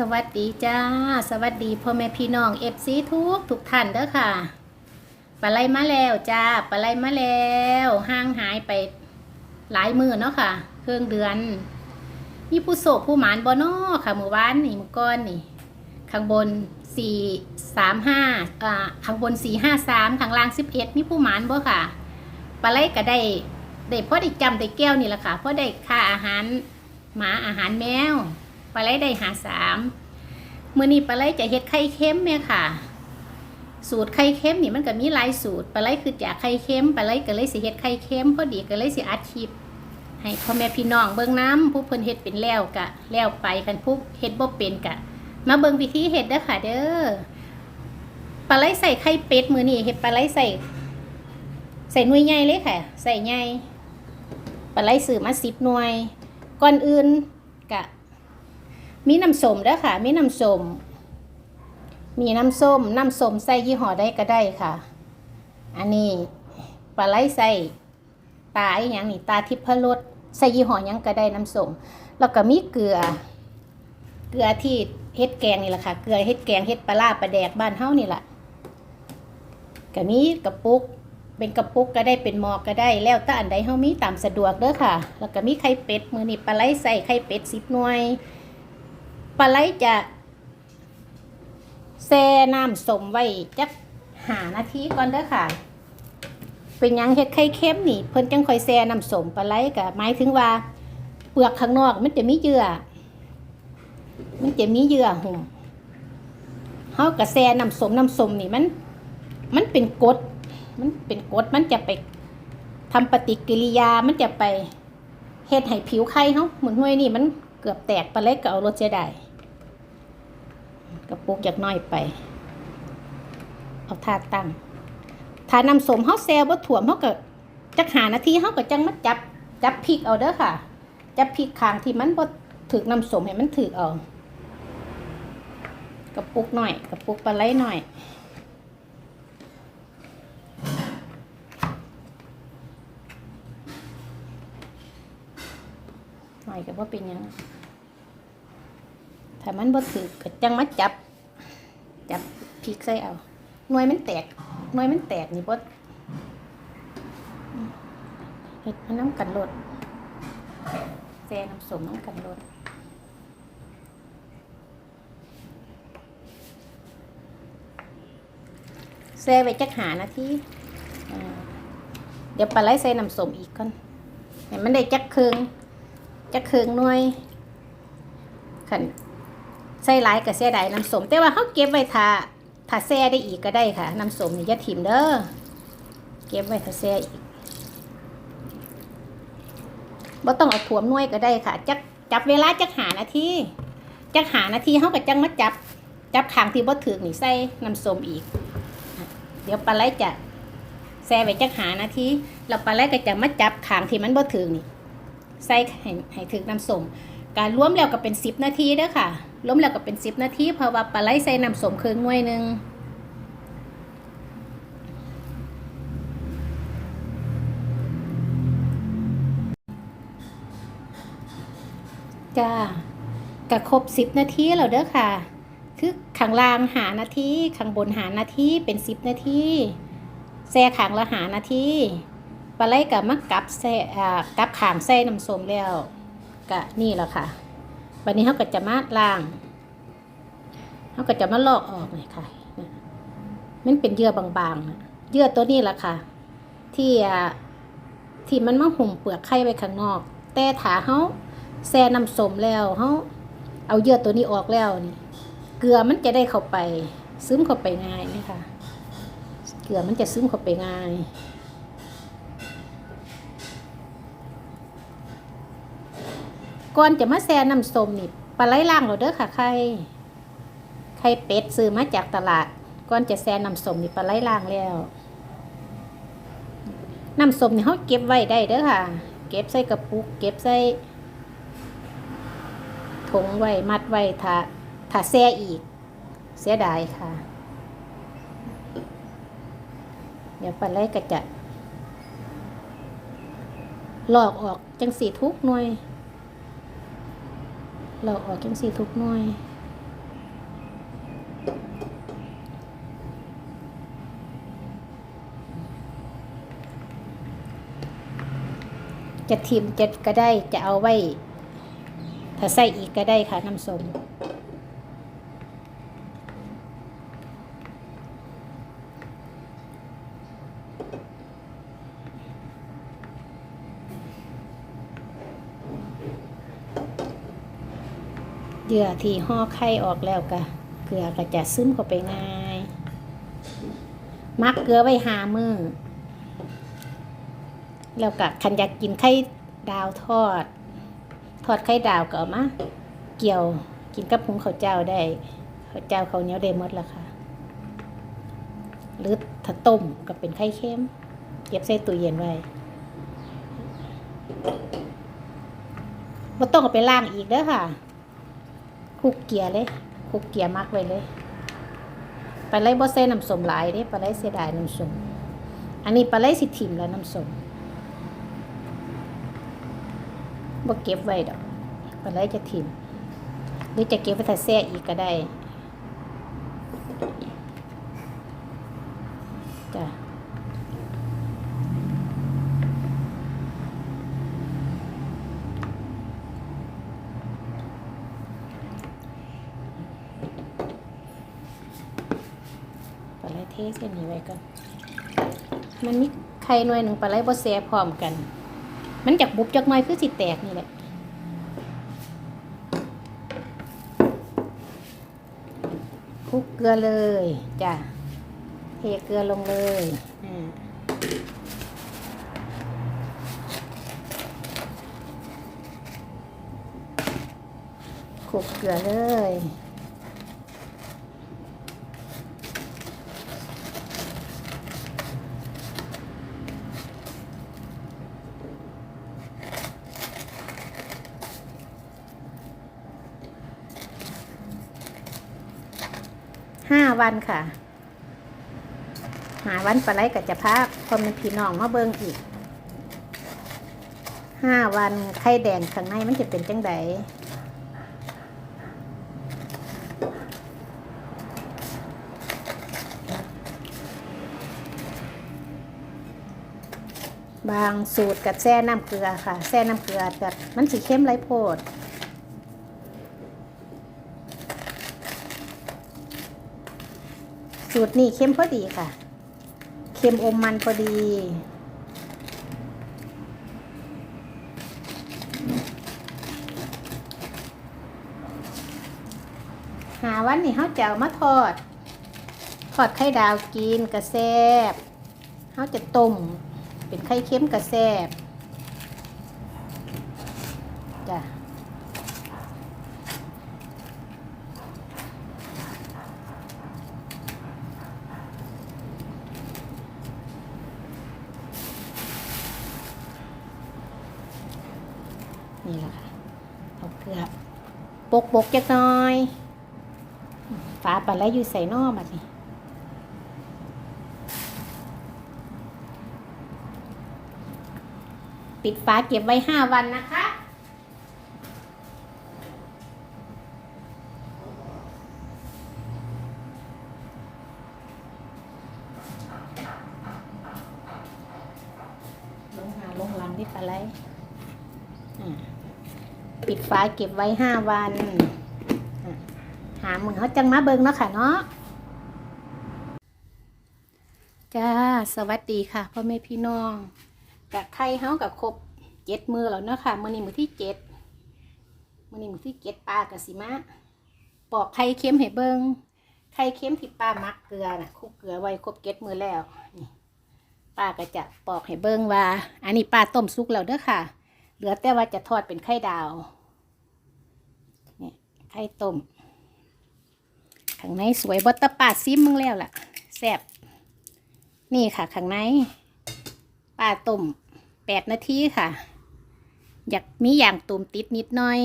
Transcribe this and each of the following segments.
สวัสดีจ้า สวัสดีพ่อแม่พี่น้องเอฟซีทุกทุกท่านเด้อค่ะปลาไหลมาแล้วจ้าปลาไหลมาแล้วห่างหายไปหลายมือเนาะค่ะ เครื่องเดือนมีผู้โศกผู้หมานบอนอค่ะเมื่อวานนี่มื่อก้อนนี่ ข้างบนสี่สามห้าอ่าข้างบนสี่ห้าสามข้างล่างสิบเอ็ดมีผู้หมานบ่ค่ะปลาไหลก็ได้ได้พ่อได้จำได้แก้วนี่แหละค่ะพ่อได้ค่าอาหารหมาอาหารแมว ปลาไหลได้หาสามมื้อนี้ปลาไหลจะเฮ็ดไข่เค็มแม่ค่ะ สูตรไข่เค็มนี่มันก็มีหลายสูตรปลาไหลคือจากไข่เค็มปลาไหลก็เลยสิเฮ็ดไข่เค็มพอดีก็เลยสิอัดคลิปให้พ่อแม่พี่น้องเบิ่งน้ำผู้เพิ่นเฮ็ดเป็นแล้วกะแล้วไปคันผู้เฮ็ดบ่เป็นกะ มาเบิ่งวิธีเฮ็ดเด้อค่ะ เด้อปลาไหลใส่ไข่เป็ดมื้อนี้เฮ็ดปลาไหลใส่ใส่หน่วยใหญ่เลยค่ะ ใส่ใหญ่ปลาไหลซื้อมา10หน่วย ก่อนอื่นกะ มีน้ำส้มด้อค่ะ มีน้ำส้ม มีน้ำส้ม น้ำส้มใส่ยี่ห้อใดก็ได้ค่ะ อันนี้ปลาไหลใส่ตาอีหยังนี่ตาทิพรสใส่ยี่ห้อยังก็ได้น้ำส้ม แล้วก็มีเกลือ เกลือที่เฮ็ดแกงนี่แหละค่ะ เกลือเฮ็ดแกงเฮ็ดปลาร้าปลาแดกบ้านเฮานี่แหละก็มีกระปุก เป็นกระปุกก็ได้เป็นหมอกก็ได้ แล้วแต่อันใดเฮามีตามสะดวกเด้อค่ะ แล้วก็มีไข่เป็ด มือนี้ปลาไหลใส่ไข่เป็ด10หน่วย ปลาไหลจะแช่น้ำสมไว้จักหานาทีก่อนเด้อค่ะ เป็นยังเฮ็ดไข่เค็มนี่ เพิ่นจังค่อยแช่น้ำสมปลาไหลก็หมายถึงว่า เปลือกข้างนอกมันจะมีเยื่อ มันจะมีเยื่อหุ้มเฮาก็แช่น้ำสมน้ำสมนี่มัน มันเป็นกรดมันเป็นกรดมันจะไปทำปฏิกิริยามันจะไปเฮ็ดให้ผิวไข่เฮาเหมือนห้วยนี่มัน เกือบแตกปลาเล็กก็เอารถเสียได้กระปุกอยากน้อยไป เอาทาตั้งทาน้ำสมเฮาแซวบ่ถ่วมเฮาก็จักหานาทีเฮาก็จังมาจับจับพริกเอาเด้อค่ะ จับพริกข้างที่มันบ่ถึกน้ำสมให้มันถึกเอากระปุกหน่อยกระปุกปลาไหลหน่อย หน่อยก็บ่เป็นยังถ้ามันบ่ถือก็จังมาจับ จับพริกใส่เอาหน่วยมันแตกหน่วยมันแตกนี่บ่เฮ็ดมันน้ำกันรดแซ่น้ำสมน้ำกันรดแซ่ไว้จักหานาทีอ่าเดี๋ยวปลาไหลใส่น้ำสมอีกก่อนให้มันได้จักครึ่ง จะเคืองหน่วยขันใส่หลายกับเสียดายน้ำสมแต่ว่าเขาเก็บไว้ทาถ้าแซ่ได้อีกก็ได้ค่ะ น้ำสมนี่ย่าถิ่มเด้อเก็บไว้ถ้าแซ่อีกบ่ต้องเอาถ่วมหน่วยก็ได้ค่ะจักจับเวลาจักหานาทีจักหานาทีเขาก็จังมาจับ จับขางที่บ่ถึกนี่ใส่น้ำสมอีก เดี๋ยวปลาไหลจะแซ่ไว้จักหานาทีแล้วปลาไหลก็จะมาจับขางที่มันบ่ถึกนี่ ใส่ให้ให้ถึงน้ำสมการรวมแล้วก็เป็นสิบนาทีเด้อค่ะรวมแล้วก็เป็นสิบนาทีเพราะว่าปลาไหลใส่น้ำส้มครึ่งหน่วยหนึ่งจ้ากะครบสิบนาทีแล้วเด้อค่ะ คือข้างล่างหานาทีข้างบนหานาทีเป็นสิบนาทีแซ่ขางละหานาที ปลาไหลกับมักกับแซ่อ่ากับขางแซ่น้ำส้มแล้วกะนี่แหละค่ะวันนี้เขาก็จะมาล้างเขาก็จะมาลอกออกเลยค่ะนะมันเป็นเยื่อบางๆนะเยื่อตัวนี้แหละค่ะ ที่อ่าที่มันมาหุ่มเปลือกไข่ไว้ข้างนอก แต่ถาเขาแซ่น้ำส้มแล้วเขาเอาเยื่อตัวนี้ออกแล้วนี่ เกลือมันจะได้เข้าไป ซึมเข้าไปง่ายนะคะเกลือมันจะซึมเข้าไปง่าย ก่อนจะมาแซ่น้ำส้มนี่ปลาไหลล่างเราเด้อค่ะไข่ไข่เป็ดซื้อมาจากตลาดก่อนจะแซ่น้ำส้มนี่ปลาไหลล่างแล้วน้ำส้มนี่เขาเก็บไว้ได้เด้อค่ะ เก็บใส่กระปุก เก็บใส่ถุงไว้มัดไว้ถ้าถ้าแซ่อีก เสียดายค่ะ เดี๋ยวปลาไหลก็จะหลอกออกจังสีทุกหน่วย เราออกจังสีทุกหน่อยจะทิมจะก็ได้จะเอาไว้ ถ้าใส่อีกก็ได้ค่ะน้ำส้ม ยื่อที่ห่อไข่ออกแล้วก็เกลือก็จะซึมเข้าไปง่ายมักเกลือไว้หามือแล้วก็คันอยากกินไข่ดาวทอด ทอดไข่ดาวก็มาเกี่ยวกินกับหุงข้าวเจ้าได้ข้าวเจ้าข้าวเหนียวได้หมดละค่ะ หรือถ้าต้มก็เป็นไข่เค็มเก็บใส่ตู้เย็นไว้บ่ต้องไปล้างอีกเด้อค่ะ คลุกเกียร์เลยคลุกเกียร์มากไว้เลย ปลาไหลบ่ใส่น้ำส้มหลายเด้ปลาไหลเสียดายน้ำส้มอันนี้ปลาไหลสิถิ่มแล้วน้ำส้มบ่เก็บไว้ดอกปลาไหลจะถิ่มหรือจะเก็บไว้ถ้าแซ่อีกก็ได้จ้ะปลาไหล เทเส้นนี้ไว้ก่อนมันมีไข่หน่วยหนึ่งปลาไหลบ่แซ่พร้อมกัน มันจากบุบจากหน้อยคือสิแตกนี่แหละคลุกเกลือเลยจ้ะเทเกลือลงเลยอ่าคลุกเกลือเลย ห้าวันค่ะ หาวันปลาไหลกับจะพาคนเป็นพี่น้องมาเบิ่งอีกห้าวันไข่แดงข้างในมันจะเป็นจังไดบางสูตรกับแช่น้ำเกลือค่ะแช่น้ำเกลือแต่มันสีเข้มไรโพด สูตรนี้เข้มพอดีค่ะเค็มอมมันพอดี หาวันนี้เขาจะเอามาทอด ทอดไข่ดาวกินกระแซบเขาจะต้มเป็นไข่เค็มกระแซบจ้ะ นี่แหละค่ะ เอาเกลือปกปกจักหน่อย ฝาปลาไหลอยู่ใส่นอมาสิปิดฝาเก็บไว้ห้าวันนะคะลงหาลงหลังที่ปลาไหลอ่า ปิดฝาเก็บไว้ห้าวันอ่าหามือเขาจังมาเบิงเนาะค่ะเนาะจ้าสวัสดีค่ะพ่อแม่พี่น้องกับไข่เฮากับครบเจ็ดมือแล้วเนาะค่ะมือนี้มือที่เจ็ดมือนี้มือที่เจ็ดปลากับสิมาปอกไข่เค็มให้เบิงไข่เค็มที่ป้ามักเกลือนะคุกเกลือไว้ครบเจ็ดมือแล้วนี่ป้าก็จะปอกให้เบิงว่า อันนี้ป้าต้มสุกแล้วเด้อค่ะ เหลือแต่ว่าจะทอดเป็นไข่ดาวเนี่ยไข่ต้มข้างในสวยบดตะปาซิมมึงแล้วล่ะแซ่บนี่ค่ะข้างในปลาต้มแปดนาทีค่ะ อยากมีอย่างตุ่มติดนิดหน่อย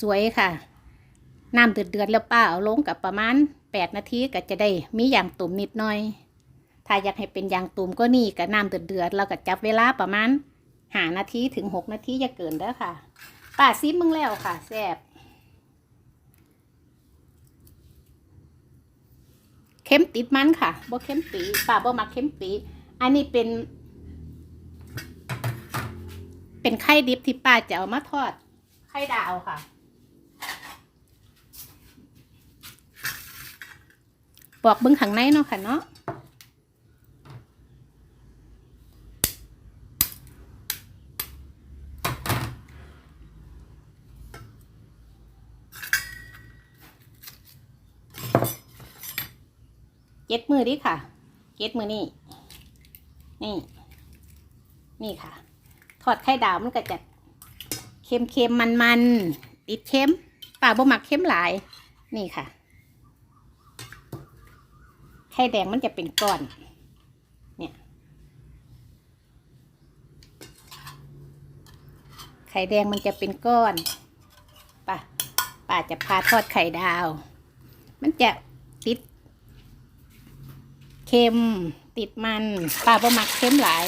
สวยค่ะน้ำเดือดเดือดแล้วป้าเอาลงกับประมาณแปดนาทีก็จะได้มีอย่างตุ่มนิดหน่อย ถ้าอยากให้เป็นอย่างตุ่มก็นี่กับน้ำเดือดเดือดเราก็จับเวลาประมาณ หานาทีถึงหกนาทีจะเกินเด้อค่ะป้าซิมมึงแล้วค่ะแซ่บเค็มติดมันค่ะบ่เค็มปีป้าบ่มักเค็มปี อันนี้เป็น เป็นไข่ดิบที่ป้าจะเอามาทอด ไข่ดาวค่ะปอกเบิ้งข้างในเนาะค่ะเนาะ เจ็ดมือดิค่ะเจ็ดมือนี่นี่ นี่ค่ะ ทอดไข่ดาวมันก็จะเค็มเค็มมันมันติดเค็มป่าบ่หมักเค็มหลาย นี่ค่ะ ไข่แดงมันจะเป็นก้อน เนี่ย ไข่แดงมันจะเป็นก้อนป่ะป่าจะพาทอดไข่ดาว มันจะ เค็ม ติดมันปลาบะหมักเค็มหลาย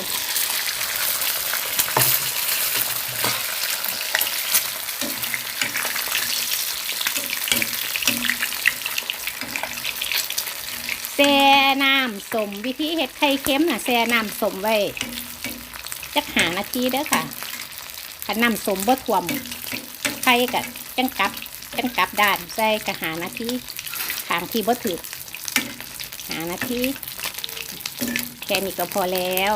แซ่น้ำสมวิธีเฮ็ดไข่เค็มน่ะแซ่น้ำสมไว้จักหานาทีเด้อค่ะถ้าน้ำสมบ่ท่วมไข่กับจังกลับจังกลับด้านใส่กะหานาทีทางที่บ่ถือหานาที ค่นี้ก็พอแล้ว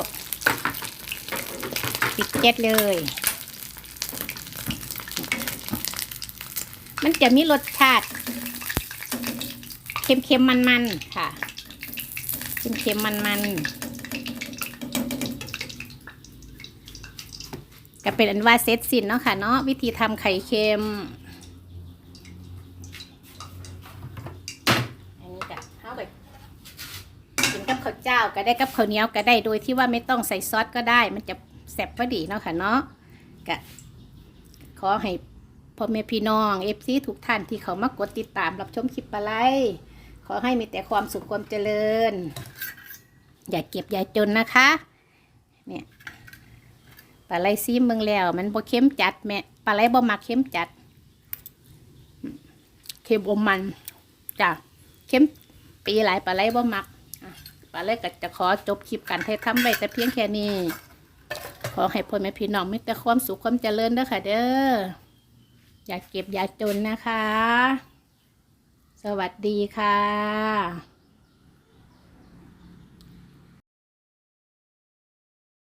ปิดแก๊สเลย มันจะมีรสชาติเค็มๆมันๆค่ะเค็มๆมันๆก็เป็นอันว่าเซตสินเนาะค่ะเนาะวิธีทำไข่เค็ม อันนี้ก็เข้าไป กินกับข้าว เจ้าก็ได้กับข้าวเหนียวก็ได้โดยที่ว่าไม่ต้องใส่ซอสก็ได้ มันจะแซ่บพอดีเนาะค่ะเนาะก็ขอให้พ่อแม่พี่น้องเอฟซีทุกท่านที่เขามากดติดตามรับชมคลิปปลาไหลขอให้มีแต่ความสุขความเจริญ อย่าเก็บอย่าจนนะคะ เนี่ยปลาไหลซีเมืองแล้ว มันบ่เข้มจัดแม่ปลาไหลบ่มักเข้มจัด เค็มอมมันจ้ะเข้มปีหลายปลาไหลบ่มัก ปาเล็กก็จะขอจบคลิปการเทศทำไว้แต่เพียงแค่นี้ ขอให้พ่อแม่พี่น้องมีแต่ความสุขความเจริญเด้อค่ะ เด้อ อย่าเก็บอย่าจนนะคะ สวัสดีค่ะ